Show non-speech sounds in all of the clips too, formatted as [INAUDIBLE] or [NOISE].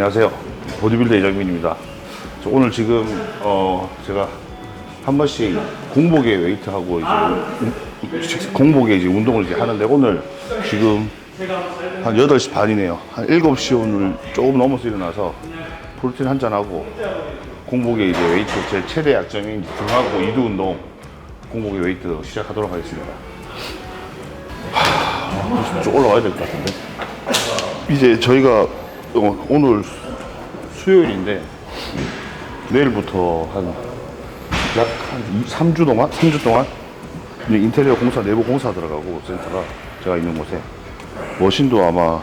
안녕하세요. 보디빌더 이정민입니다. 저 오늘 지금 어 제가 한 번씩 공복에 웨이트하고 이제 운- 공복에 이제 운동을 이제 하는데 오늘 지금 한 8시 반이네요. 한 7시 오늘 조금 넘어서 일어나서 프로틴 한 잔 하고 공복에 이제 웨이트 제 최대 약점인 등하고 이두 운동 공복에 웨이트 시작하도록 하겠습니다. 하, 좀 올라와야 될 것 같은데. 이제 저희가 어, 오늘 수요일인데 내일부터 한 약 한 3주 동안? 3주 동안? 인테리어 공사 내부 공사 들어가고 센터가 제가 있는 곳에 머신도 아마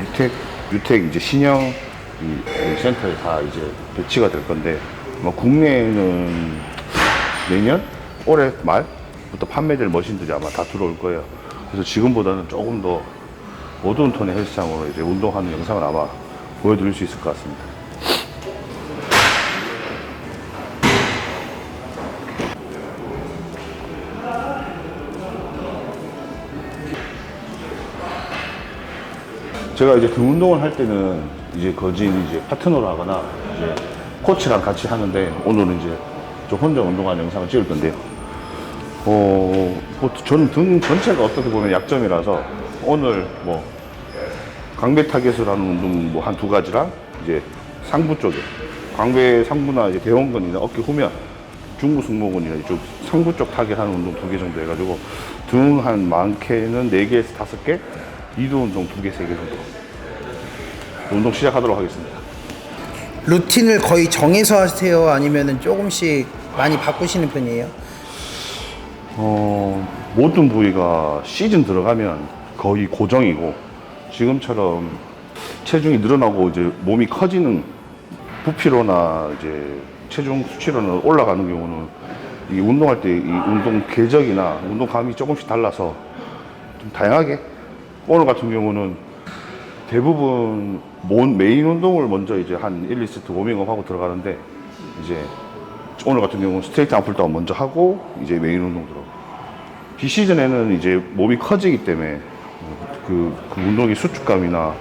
유택 유택 이제 신형 이, 이 센터에 다 이제 배치가 될 건데 아마 국내에는 내년? 올해 말부터 판매될 머신들이 아마 다 들어올 거예요. 그래서 지금보다는 조금 더 어두운 톤의 헬스장으로 이제 운동하는 영상을 아마 보여드릴 수 있을 것 같습니다. 제가 이제 등 운동을 할 때는 이제 거진 이제 파트너로 하거나 이제 코치랑 같이 하는데 오늘은 이제 저 혼자 운동하는 영상을 찍을 건데요. 어, 뭐 저는 등 전체가 어떻게 보면 약점이라서 오늘 뭐 광배 타겟을 하는 운동 뭐 한 두 가지랑 이제 상부 쪽에 광배 상부나 이제 대원근이나 어깨 후면 중부 승모근이나 이쪽 상부 쪽 타겟 하는 운동 두 개 정도 해가지고 등 한 많게는 네 개에서 다섯 개, 이두 운동 두 개, 세 개 정도 운동 시작하도록 하겠습니다. 루틴을 거의 정해서 하세요? 아니면은 조금씩 많이 바꾸시는 편이에요? 어, 모든 부위가 시즌 들어가면 거의 고정이고 지금처럼 체중이 늘어나고 이제 몸이 커지는 부피로나 이제 체중 수치로는 올라가는 경우는 이 운동할 때 이 운동 궤적이나 운동 감이 조금씩 달라서 좀 다양하게 오늘 같은 경우는 대부분 몬- 메인 운동을 먼저 이제 한 1, 2세트 워밍업 하고 들어가는데 이제 오늘 같은 경우는 스트레이트 암풀다운 먼저 하고 이제 메인 운동 들어가고. 비시즌에는 이제 몸이 커지기 때문에 그, 그 운동의 수축감이나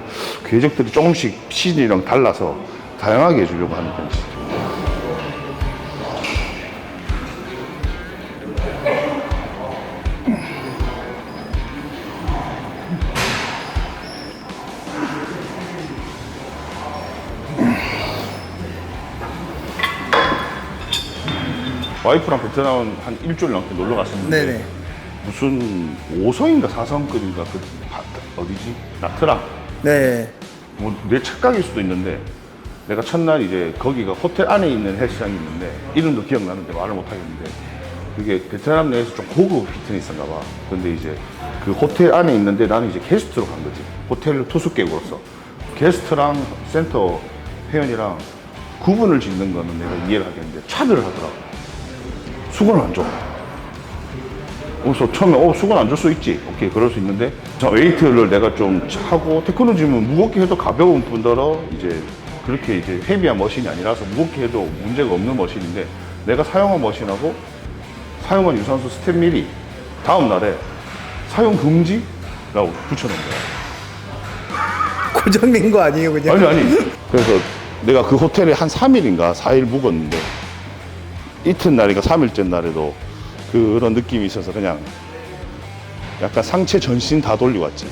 궤적들이 조금씩 시즌이랑 달라서 다양하게 해주려고 하는 편이죠. 와이프랑 베트남 한 일주일 넘게 놀러 갔었는데 네네. 무슨 5성인가 4성급인가 그 바- 어디지? 나트랑 네. 뭐 내 착각일 수도 있는데 내가 첫날 이제 거기가 호텔 안에 있는 헬스장이 있는데 이름도 기억나는데 말을 못 하겠는데 그게 베트남 내에서 좀 고급 피트니스인가 봐. 근데 이제 그 호텔 안에 있는데 나는 이제 게스트로 간 거지. 호텔 투숙객으로서. 게스트랑 센터 회원이랑 구분을 짓는 거는 내가 이해를 하겠는데 차별을 하더라고. 수건을 안 줘. 그래서 처음에 어 수건 안 줄 수 있지? 오케이 그럴 수 있는데 자 웨이트를 내가 좀 하고 테크놀로지는 무겁게 해도 가벼운 분더러 이제 그렇게 이제 헤비한 머신이 아니라서 무겁게 해도 문제가 없는 머신인데 내가 사용한 머신하고 사용한 유산소 스텝 미리 다음 날에 사용 금지라고 붙여놓은 거야. [LAUGHS] 고정된 거 아니에요, 그냥? 아니 아니. [LAUGHS] 그래서 내가 그 호텔에 한 3일인가 4일 묵었는데 이튿날인가 3일째 날에도 그런 느낌이 있어서 그냥 약간 상체 전신 다 돌리고 왔지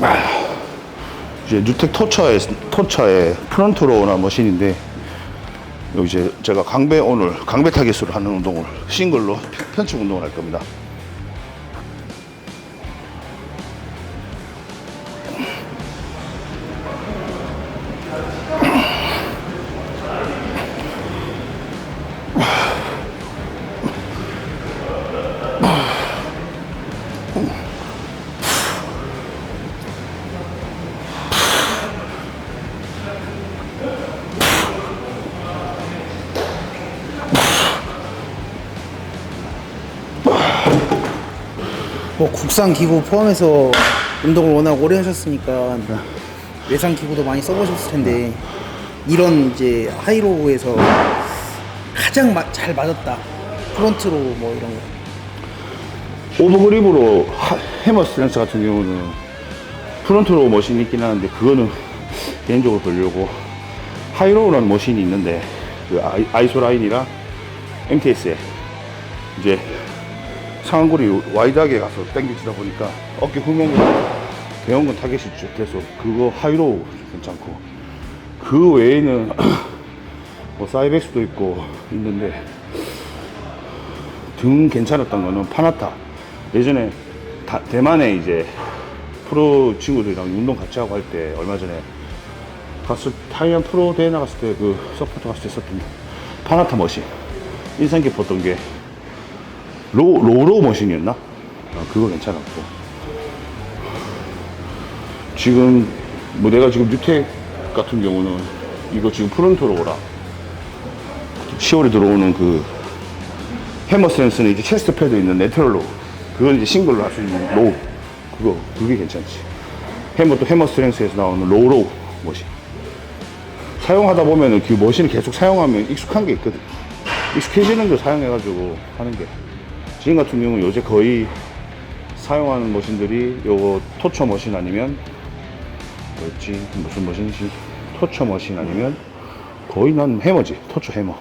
아, 이제 뉴텍 토처의 토처의 프론트로 오나 머신인데 이제 제가 강배 오늘 강배 타겟으로 하는 운동을 싱글로 편측 운동을 할 겁니다. 뭐 국산 기구 포함해서 운동을 워낙 오래 하셨으니까 외상 기구도 많이 써보셨을 텐데 이런 이제 하이로우에서 가장 마- 잘 맞았다. 프론트로 뭐 이런 거. 오버그립으로 하- 해머 스트렝스 같은 경우는 프론트로 머신이 있긴 하는데 그거는 개인적으로 별로고. 하이로우라는 머신이 있는데 그 아이- 아이소 라인이랑 MTS에 이제 상한골이 와이드하게 가서 당겨지다 보니까 어깨 후면이 대형근 타겟이 쭉 돼서 그거 하이로우 괜찮고. 그 외에는 [CLEARS THROAT] 뭐 사이벡스도 있고 있는데 등 괜찮았던 거는 파나타. 예전에 다- 대만에 이제 프로 친구들이랑 운동 같이 하고 할 때 얼마 전에 갔을 타이완 프로 대회 나갔을 때 그 서포터 갔을 때 썼던 파나타 머신 인상 깊었던 게 로, 로로 머신이었나? 아, 그거 괜찮았고. 지금 뭐 내가 지금 뉴텍 같은 경우는 이거 지금 프론트로 오라. 10월에 들어오는 그 해머 센스는 이제 체스트 패드 있는 내추럴로 그건 이제 싱글로 할 수 있는 로우 그거 그게 괜찮지. 해머 또 해머 스트렝스에서 나오는 로우로우 머신. 사용하다 보면은 그 머신을 계속 사용하면 익숙한 게 있거든. 익숙해지는 걸 사용해가지고 하는 게 지금 같은 경우는 요새 거의 사용하는 머신들이 요거 토처 머신 아니면 뭐였지? 무슨 머신이지? 토처 머신 아니면 거의 난 해머지 토처 해머.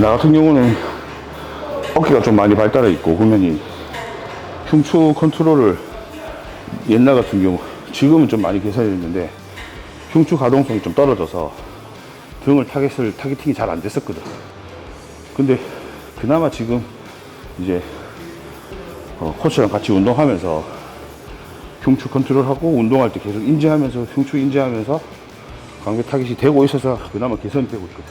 나 같은 경우는 어깨가 좀 많이 발달해 있고 후면이 흉추 컨트롤을 옛날 같은 경우 지금은 좀 많이 개선이 됐는데 흉추 가동성이 좀 떨어져서 등을 타겟을 타겟팅이 잘 안 됐었거든. 근데 그나마 지금 이제 어, 코치랑 같이 운동하면서 흉추 컨트롤하고 운동할 때 계속 인지하면서 흉추 인지하면서 강배 타겟이 되고 있어서 그나마 개선이 되고 있거든.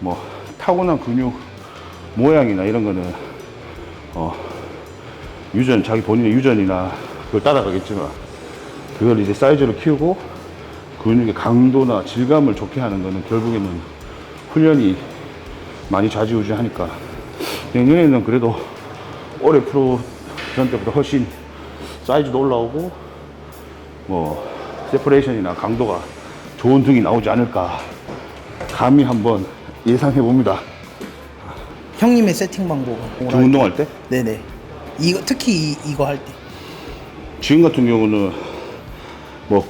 뭐 타고난 근육 모양이나 이런 거는 어 유전 자기 본인의 유전이나 그걸 따라가겠지만 그걸 이제 사이즈로 키우고 근육의 강도나 질감을 좋게 하는 거는 결국에는 훈련이 많이 좌지우지하니까 내년에는 그래도 올해 프로 전 때보다 훨씬 사이즈도 올라오고 뭐 세퍼레이션이나 강도가 좋은 등이 나오지 않을까 감히 한번 예상해 봅니다. 형님의 세팅 방법은 등 운동할 때? 네네. 이거 특히 이, 이거 할 때. 지금 같은 경우는 뭐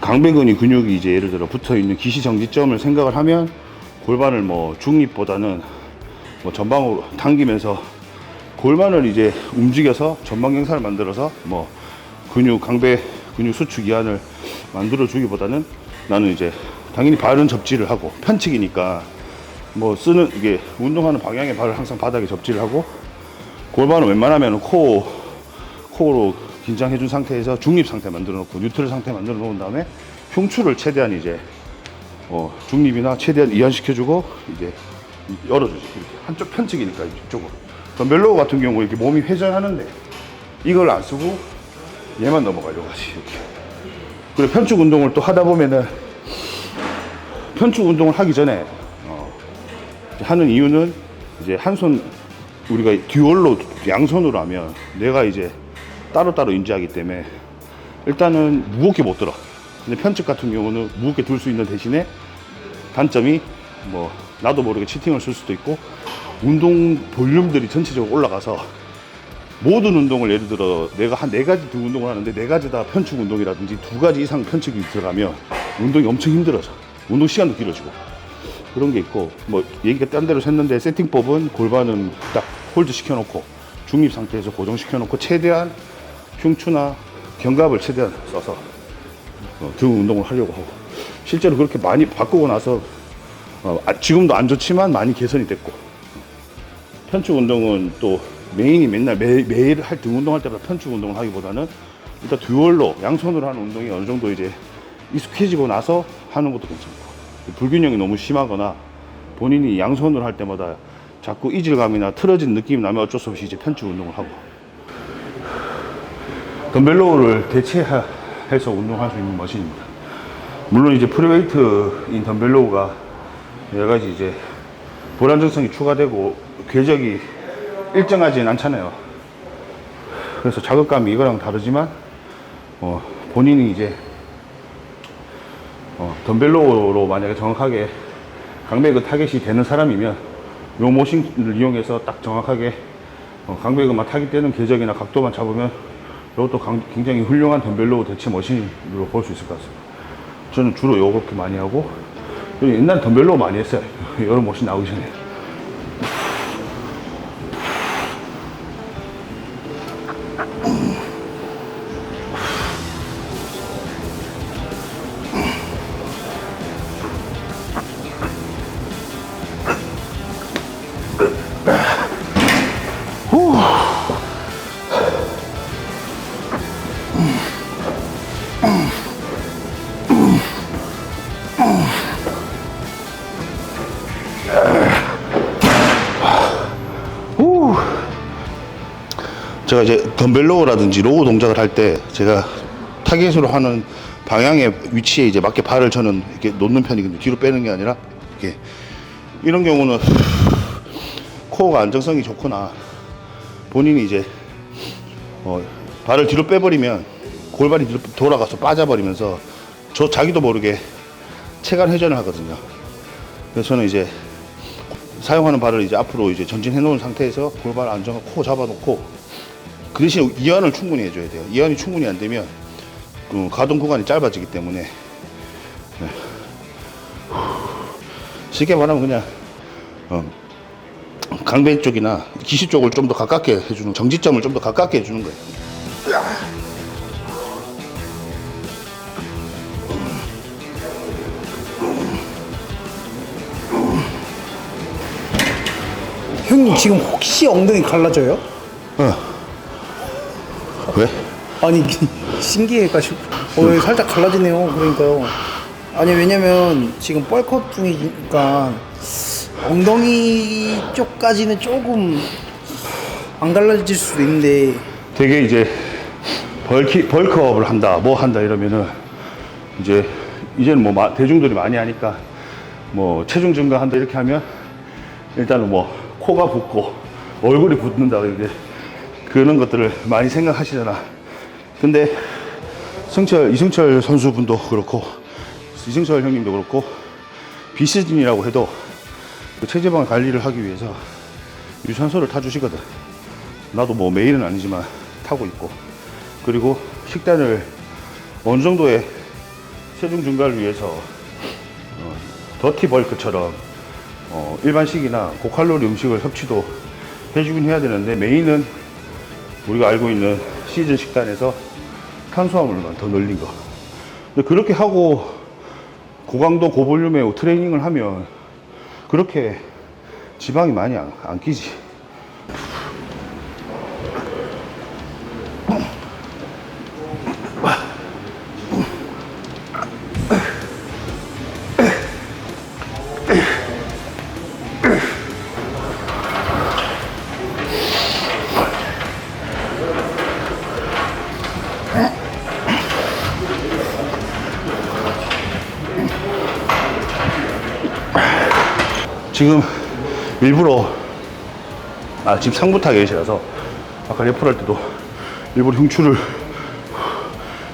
강배근이 근육이 이제 예를 들어 붙어 있는 기시 정지점을 생각을 하면 골반을 뭐 중립보다는 뭐 전방으로 당기면서 골반을 이제 움직여서 전방 경사를 만들어서 뭐 근육 강배 근육 수축 이완을 만들어 주기보다는 나는 이제 당연히 발은 접지를 하고 편측이니까 뭐 쓰는 이게 운동하는 방향의 발을 항상 바닥에 접지를 하고 골반은 웬만하면 코 코로 긴장해 준 상태에서 중립 상태 만들어 놓고 뉴트럴 상태 만들어 놓은 다음에 흉추를 최대한 이제 어, 중립이나 최대한 이완시켜 주고 이제 열어주지. 이렇게 한쪽 편측이니까 이쪽으로. 멜로우 같은 경우 이렇게 몸이 회전하는데 이걸 안 쓰고 얘만 넘어가려고 하지 이렇게. 그리고 편축 운동을 또 하다 보면은 편축 운동을 하기 전에 하는 이유는 이제 한 손 우리가 듀얼로 양손으로 하면 내가 이제 따로따로 인지하기 때문에 일단은 무겁게 못 들어. 근데 편측 같은 경우는 무겁게 들 수 있는 대신에 단점이 뭐 나도 모르게 치팅을 쓸 수도 있고 운동 볼륨들이 전체적으로 올라가서 모든 운동을 예를 들어 내가 한 네 가지 등 운동을 하는데 네 가지 다 편측 운동이라든지 두 가지 이상 편측이 들어가면 운동이 엄청 힘들어져. 운동 시간도 길어지고. 그런 게 있고 뭐 얘기가 딴 데로 샜는데 세팅법은 골반은 딱 홀드 시켜놓고 중립 상태에서 고정시켜놓고 최대한 흉추나 견갑을 최대한 써서 어, 등 운동을 하려고 하고. 실제로 그렇게 많이 바꾸고 나서 어, 아, 지금도 안 좋지만 많이 개선이 됐고. 편축 운동은 또 메인이 맨날 매, 매일 할 등 운동할 때마다 편축 운동을 하기보다는 일단 듀얼로 양손으로 하는 운동이 어느 정도 이제 익숙해지고 나서 하는 것도 괜찮고 불균형이 너무 심하거나 본인이 양손으로 할 때마다 자꾸 이질감이나 틀어진 느낌이 나면 어쩔 수 없이 이제 편축 운동을 하고 덤벨로우를 대체해서 운동할 수 있는 머신입니다. 물론 이제 프리웨이트인 덤벨로우가 여러 가지 이제 불안정성이 추가되고 궤적이 일정하진 않잖아요. 그래서 자극감이 이거랑 다르지만 어, 본인이 이제 어, 덤벨로로 만약에 정확하게 강배그 타겟이 되는 사람이면 요 모션을 이용해서 딱 정확하게 어, 강배그만 타기 때는 궤적이나 각도만 잡으면 이것도 강- 굉장히 훌륭한 덤벨로 대체 머신으로 볼 수 있을 것 같습니다. 저는 주로 요렇게 많이 하고 그리고 옛날에 덤벨로 많이 했어요. [LAUGHS] 이런 모션 나오기 전에. 덤벨 로우라든지 로우 동작을 할 때 제가 타겟으로 하는 방향의 위치에 이제 맞게 발을 저는 이렇게 놓는 편이거든요. 뒤로 빼는 게 아니라 이렇게 이런 경우는 코어가 안정성이 좋거나 본인이 이제 어, 발을 뒤로 빼버리면 골반이 뒤로 돌아가서 빠져버리면서 저 자기도 모르게 체간 회전을 하거든요. 그래서 저는 이제 사용하는 발을 이제 앞으로 이제 전진해 놓은 상태에서 골반 안정하고 코 잡아놓고 그 대신 이완을 충분히 해줘야 돼요. 이완이 충분히 안 되면 그 가동 구간이 짧아지기 때문에 네. 쉽게 말하면 그냥 어, 강변 쪽이나 기시 쪽을 좀 더 가깝게 해주는 정지점을 좀 더 가깝게 해주는 거예요. 형님 지금 혹시 엉덩이 갈라져요? 어. 왜? 아니 [LAUGHS] 신기해가지고 어 살짝 갈라지네요 그러니까요 아니 왜냐면 지금 뻘컷 중이니까 엉덩이 쪽까지는 조금 안 갈라질 수도 있는데 되게 이제 벌키, 벌크업을 한다, 뭐 한다 이러면은 이제 이제는 뭐 마- 대중들이 많이 하니까 뭐 체중 증가한다 이렇게 하면 일단은 뭐 코가 붓고 얼굴이 붓는다 이제 그런 것들을 많이 생각하시잖아. 근데 승철 이승철 선수분도 그렇고 이승철 형님도 그렇고 비시즌이라고 해도 그 체지방 관리를 하기 위해서 유산소를 타주시거든. 나도 뭐 매일은 아니지만 타고 있고 그리고 식단을 어느 정도의 체중 증가를 위해서 어, 더티 벌크처럼 어, 일반식이나 고칼로리 음식을 섭취도 해주긴 해야 되는데 메인은 우리가 알고 있는 시즌 식단에서 탄수화물만 더 늘린 거. 근데 그렇게 하고 고강도 고볼륨의 트레이닝을 하면 그렇게 지방이 많이 안, 안 끼지. 지금 일부러 아 지금 상부 타겟이라서 아까 레프를 할 때도 일부러 흉추를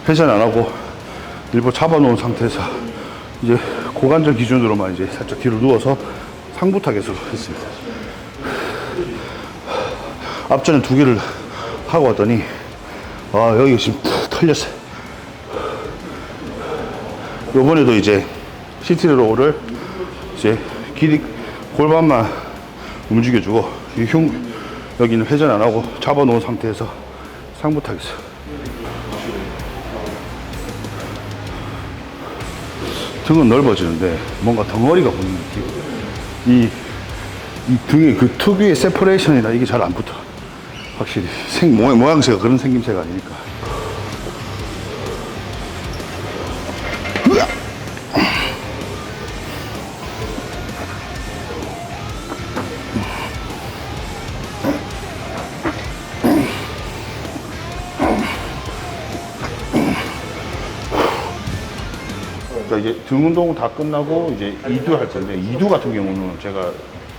회전 안 하고 일부러 잡아놓은 상태에서 이제 고관절 기준으로만 이제 살짝 뒤로 누워서 상부 타겟으로 했습니다. 앞전에 두 개를 하고 왔더니 아 여기 지금 털렸어요. 요번에도 이제 시티로우를 이제 길이 골반만 움직여주고 이 흉 여기는 회전 안 하고 잡아놓은 상태에서 상부 타겠어. 등은 넓어지는데 뭔가 덩어리가 붙는 느낌. 이, 이 등의 그 특유의 세퍼레이션이나 이게 잘 안 붙어. 확실히 생 모양, 모양새가 그런 생김새가 아니니까. 등 운동 다 끝나고 이제 이두 할 텐데 이두 같은 경우는 제가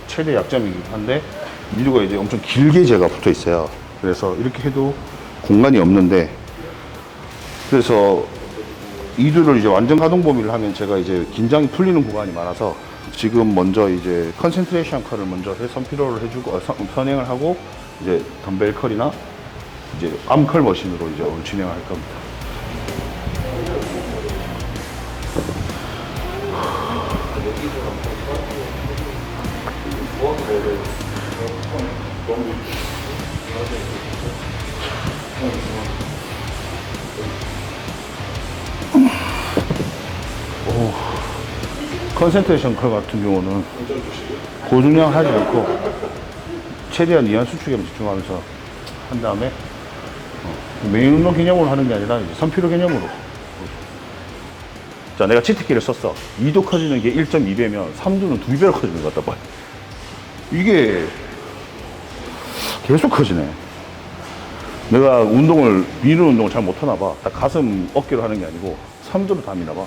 최대 약점이긴 한데 미두가 이제 엄청 길게 제가 붙어 있어요. 그래서 이렇게 해도 공간이 없는데 그래서 이두를 이제 완전 가동 범위를 하면 제가 이제 긴장이 풀리는 구간이 많아서 지금 먼저 이제 컨센트레이션 컬을 먼저 해 선 피로를 해주고 어, 선- 선행을 하고 이제 덤벨 컬이나 이제 암컬 머신으로 이제 오늘 진행을 할 겁니다. 컨센트레이션 컬 같은 경우는 고중량 하지 않고 최대한 이한 수축에만 집중하면서 한 다음에 어, 메인 운동 개념으로 하는 게 아니라 이제 선피로 개념으로. 자 내가 치트키를 썼어. 2도 커지는 게 1.2배면 3도는 2배로 커지는 것 같다 봐. 이게 계속 커지네. 내가 운동을 미는 운동을 잘 못하나 봐딱 가슴 어깨로 하는 게 아니고 3도로 다 미나 봐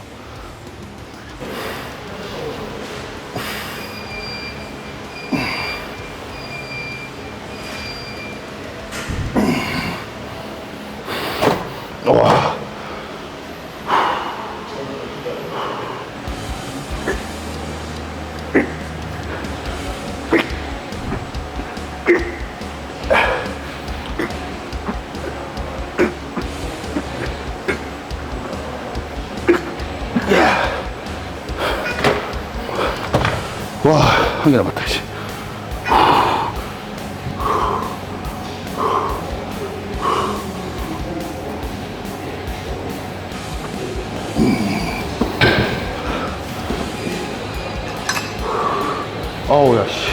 어우, 야, 씨.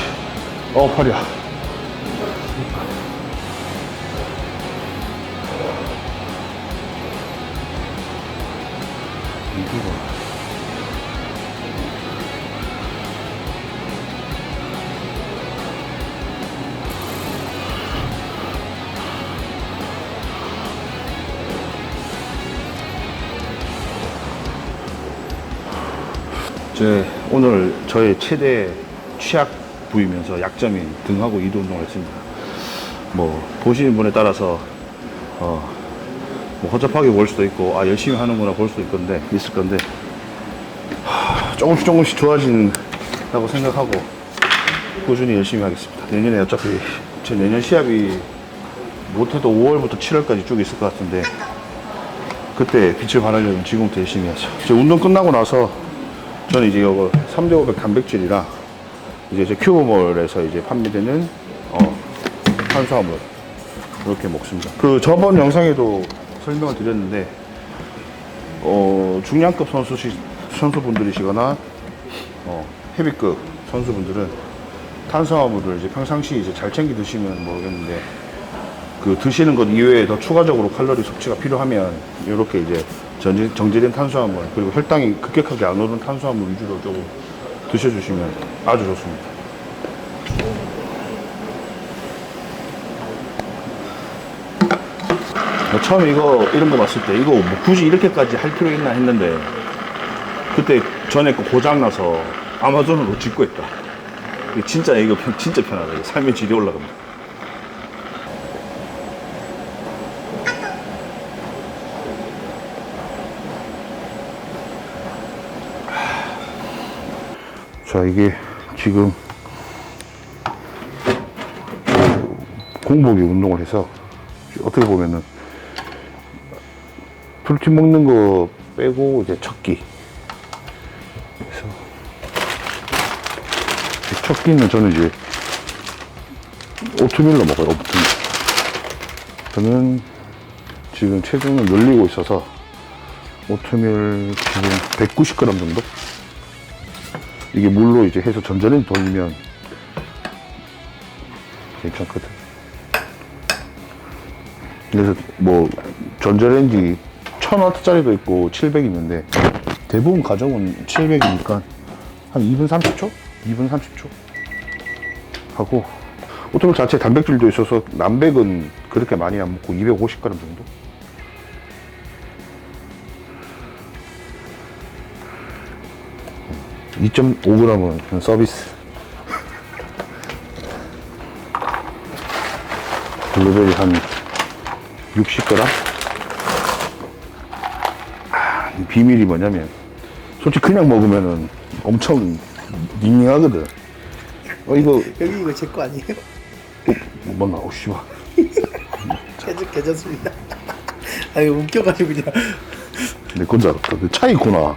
어, 팔이야. 저의 최대 취약 부위면서 약점인 등하고 이도 운동을 했습니다. 뭐 보시는 분에 따라서 어, 뭐 허접하게 볼 수도 있고 아 열심히 하는구나 볼 수도 있건데 있을 건데 하, 조금씩 조금씩 좋아진다고 생각하고 꾸준히 열심히 하겠습니다. 내년에 어차피 제 내년 시합이 못해도 5월부터 7월까지 쭉 있을 것 같은데 그때 빛을 발하려면 지금부터 열심히 하죠. 제 운동 끝나고 나서 저는 이제 이거 3대 500 단백질이랑 이제 제 큐브몰에서 이제 판매되는 어, 탄수화물 이렇게 먹습니다. 그 저번 영상에도 설명을 드렸는데 어, 중량급 선수시 선수분들이시거나 어, 헤비급 선수분들은 탄수화물을 이제 평상시 이제 잘 챙겨 드시면 모르겠는데 그 드시는 것 이외에 더 추가적으로 칼로리 섭취가 필요하면 이렇게 이제 정지, 정제된 탄수화물 그리고 혈당이 급격하게 안 오른 탄수화물 위주로 조금 드셔주시면 아주 좋습니다. 나 처음에 이거 이런 거 봤을 때 이거 뭐 굳이 이렇게까지 할 필요 있나 했는데 그때 전에 거 고장 나서 아마존으로 짓고. 이거 진짜 이거 편- 진짜 편하다. 삶의 질이 올라갑니다. 자 이게 지금 공복이 운동을 해서 어떻게 보면은 프로틴 먹는 거 빼고 이제 첫끼 그래서 이첫 끼는 저는 이제 오트밀로 먹어요 오트밀. 저는 지금 체중을 늘리고 있어서 오트밀 지금 190g 정도 이게 물로 이제 해서 전자레인지 돌리면 괜찮거든. 그래서 뭐 전자레인지 1000W짜리도 있고 700 있는데 대부분 가정은 700이니까 한 2분 30초? 2분 30초 하고 오토밀 자체 단백질도 있어서 남백은 그렇게 많이 안 먹고 250g 정도? 2.5g은 서비스 블루베리 한 60g? 아, 이 비밀이 뭐냐면, 솔직히 그냥 먹으면은 엄청 닝닝하거든. 어, 이거, 여기 이거 제 거 아니에요? 뭐나, 오, 씨발. 괜찮, 괜찮습니다. 아 이거 웃겨가지고 그냥 내 건 줄 알았다. 차 있구나.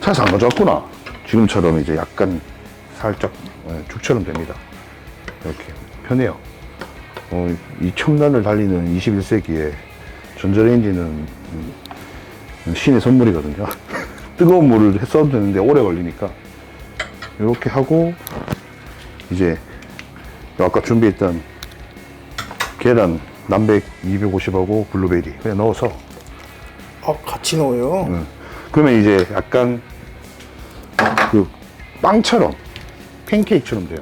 차에서 안 가져왔구나. 지금처럼 이제 약간 살짝 예, 죽처럼 됩니다. 이렇게 편해요. 어, 이 첨단을 달리는 21세기에 전자레인지는 음, 신의 선물이거든요. [LAUGHS] 뜨거운 물을 써도 되는데 오래 걸리니까 이렇게 하고 이제 아까 준비했던 계란 남백 250하고 블루베리 그냥 넣어서 아 같이 넣어요. 응. 그러면 이제 약간 그 빵처럼 팬케이크처럼 돼요.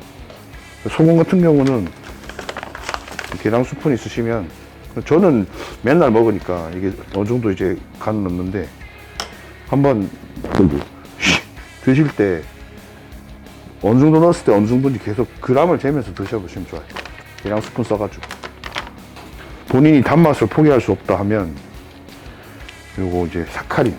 소금 같은 경우는 계량 스푼 있으시면 저는 맨날 먹으니까 이게 어느 정도 이제 간 넣는데 한번 드실 때 어느 정도 넣었을 때 어느 정도인지 계속 그람을 재면서 드셔보시면 좋아요. 계량 스푼 써가지고 본인이 단맛을 포기할 수 없다 하면 요거 이제 사카린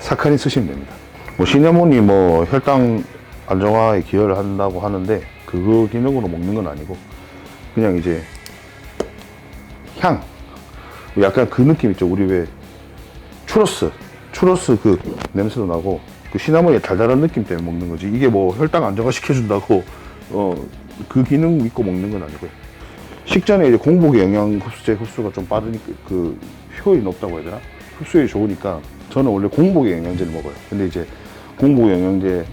사카린 쓰시면 됩니다 뭐 시네몬이 뭐 혈당 안정화에 기여를 한다고 하는데 그거 기능으로 먹는 건 아니고 그냥 이제 향 약간 그 느낌 있죠 우리 왜 추러스 추러스 그 냄새도 나고 그 시나몬의 달달한 느낌 때문에 먹는 거지 이게 뭐 혈당 안정화 시켜준다고 어 그 기능 믿고 먹는 건 아니고요 식전에 이제 공복에 영양 흡수제 흡수가 좀 빠르니까 그 효율이 높다고 해야 되나? 흡수율이 좋으니까 저는 원래 공복에 영양제를 먹어요. 근데 이제 공복 영양제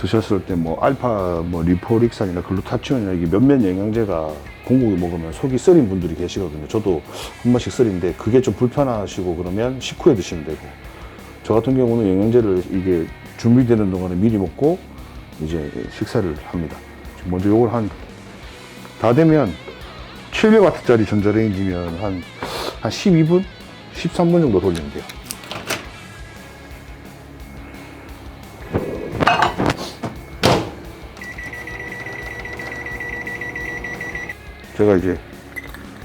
드셨을 때 뭐 알파 뭐 리포릭산이나 글루타치온이나 이게 몇몇 영양제가 공복에 먹으면 속이 쓰린 분들이 계시거든요. 저도 한 번씩 쓰린데 그게 좀 불편하시고 그러면 식후에 드시면 되고 저 같은 경우는 영양제를 이게 준비되는 동안에 미리 먹고 이제 식사를 합니다. 먼저 요걸 한 다 되면 700W짜리 전자레인지면 한, 한 12분? 13분 정도 돌리면 돼요. 제가 이제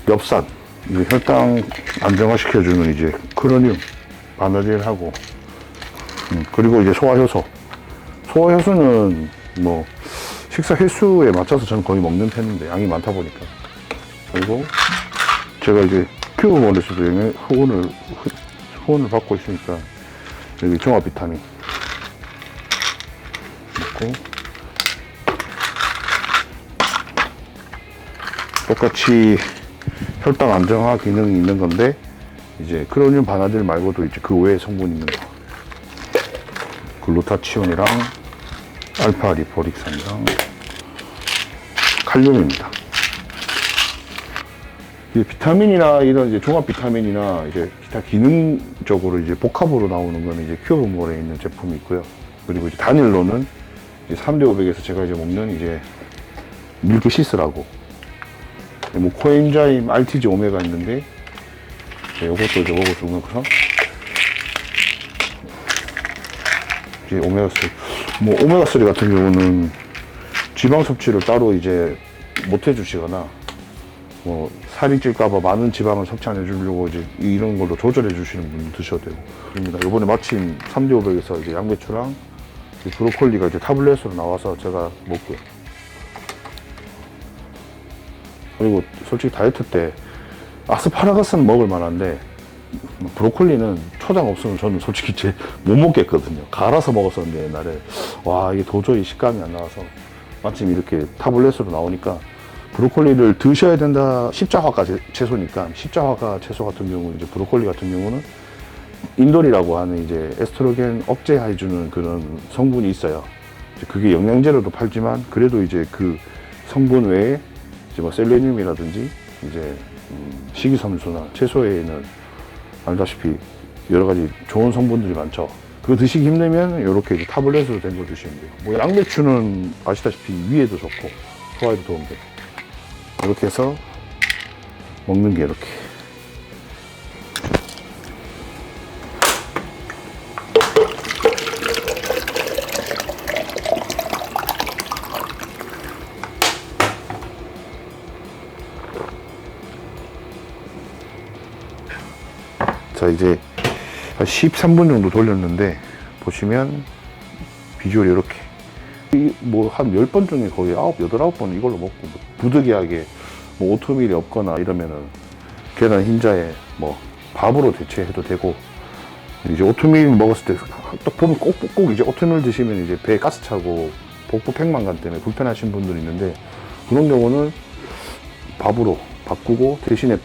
엽산, 이제 혈당 안정화 시켜주는 이제 크로늄, 바나딜하고, 음, 그리고 이제 소화효소. 소화효소는 뭐, 식사 횟수에 맞춰서 저는 거의 먹는 편인데 양이 많다 보니까 그리고 제가 이제 큐브몰에서도 영양 후원을 후- 후원을 받고 있으니까 여기 종합 비타민 먹고 똑같이 혈당 안정화 기능이 있는 건데 이제 크로늄 바나딜 말고도 이제 그 외에 성분 있는 거 글루타치온이랑 알파 리포릭산이랑 칼륨입니다. 이 비타민이나 이런 이제 종합 비타민이나 이제 기타 기능적으로 이제 복합으로 나오는 거는 이제 큐브몰에 있는 제품이 있고요. 그리고 이제 단일로는 이제 3대 500에서 제가 이제 먹는 이제 밀크 시스라고 뭐 코엔자임 RTG 오메가 있는데 이것도 이제 먹어주면서 이제 오메가 3 뭐 오메가 3 같은 경우는 지방 섭취를 따로 이제 못 해주시거나 뭐 살이 찔까봐 많은 지방을 섭취 안 해주려고 이제 이런 걸로 조절해 주시는 분도 드셔도 되고 입니다. 이번에 마침 3대 500에서 이제 양배추랑 이 브로콜리가 이제 타블렛으로 나와서 제가 먹고요. 그리고 솔직히 다이어트 때 아스파라거스는 먹을 만한데 브로콜리는 초장 없으면 저는 솔직히 제 못 먹겠거든요. 갈아서 먹었었는데 옛날에 와 이게 도저히 식감이 안 나와서 마침 이렇게 타블렛으로 나오니까 브로콜리를 드셔야 된다 십자화가 제- 채소니까 십자화가 채소 같은 경우 이제 브로콜리 같은 경우는 인돌이라고 하는 이제 에스트로겐 억제해주는 그런 성분이 있어요. 그게 영양제로도 팔지만 그래도 이제 그 성분 외에 이제 뭐 셀레늄이라든지 이제 음, 식이섬유소나 채소에는 알다시피 여러 가지 좋은 성분들이 많죠. 그거 드시기 힘들면 이렇게 이제 타블렛으로 된 거 드시면 돼요. 뭐 양배추는 아시다시피 위에도 좋고 소화에도 도움돼요. 이렇게 해서 먹는 게 이렇게. 13분 정도 돌렸는데 보시면 비주얼이 이렇게. 뭐한 10번 중에 거의 9, 8, 9번 이걸로 먹고 뭐 부득이하게 뭐 오토밀이 없거나 이러면은 계란 흰자에 뭐 밥으로 대체해도 되고 이제 오토밀 먹었을 때 딱 보면 꼭꼭 이제 오토밀 드시면 이제 배에 가스 차고 복부 팽만감 때문에 불편하신 분들이 있는데 그런 경우는 밥으로 바꾸고 대신에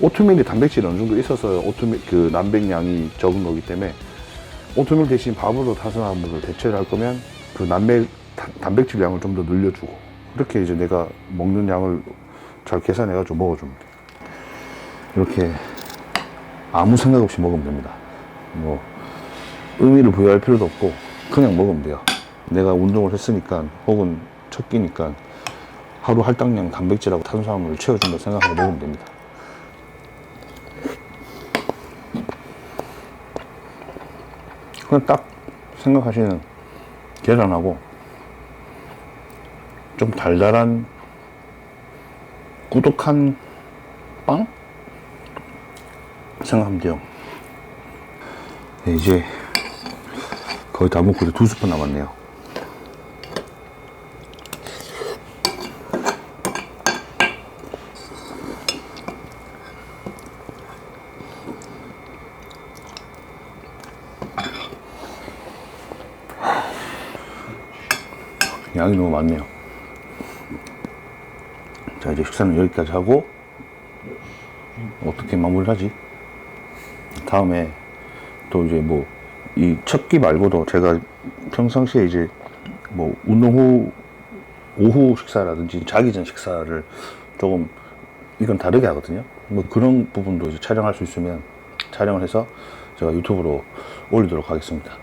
오트밀이 단백질이 어느 정도 있어서 오트밀 그 남백량이 적은 거기 때문에 오트밀 대신 밥으로 탄수화물을 대체를 할 거면 그 단- 단백질 양을 좀 더 늘려주고 그렇게 이제 내가 먹는 양을 잘 계산해가 지고 먹어주면 돼. 이렇게 아무 생각 없이 먹으면 됩니다. 뭐 의미를 부여할 필요도 없고 그냥 먹으면 돼요. 내가 운동을 했으니까 혹은 첫 끼니까 하루 할당량 단백질하고 탄수화물을 채워준다 생각하고 먹으면 됩니다. 그냥 딱 생각하시는 계란하고 좀 달달한 꾸덕한 빵? 생각하면 돼요. 네, 이제 거의 다 먹고 두 스푼 남았네요. 양이 너무 많네요. 자, 이제 식사는 여기까지 하고, 어떻게 마무리하지? 다음에 또 이제 뭐, 이 첫 끼 말고도 제가 평상시에 이제 뭐, 운동 후, 오후 식사라든지 자기 전 식사를 조금, 이건 다르게 하거든요. 뭐 그런 부분도 이제 촬영할 수 있으면 촬영을 해서 제가 유튜브로 올리도록 하겠습니다.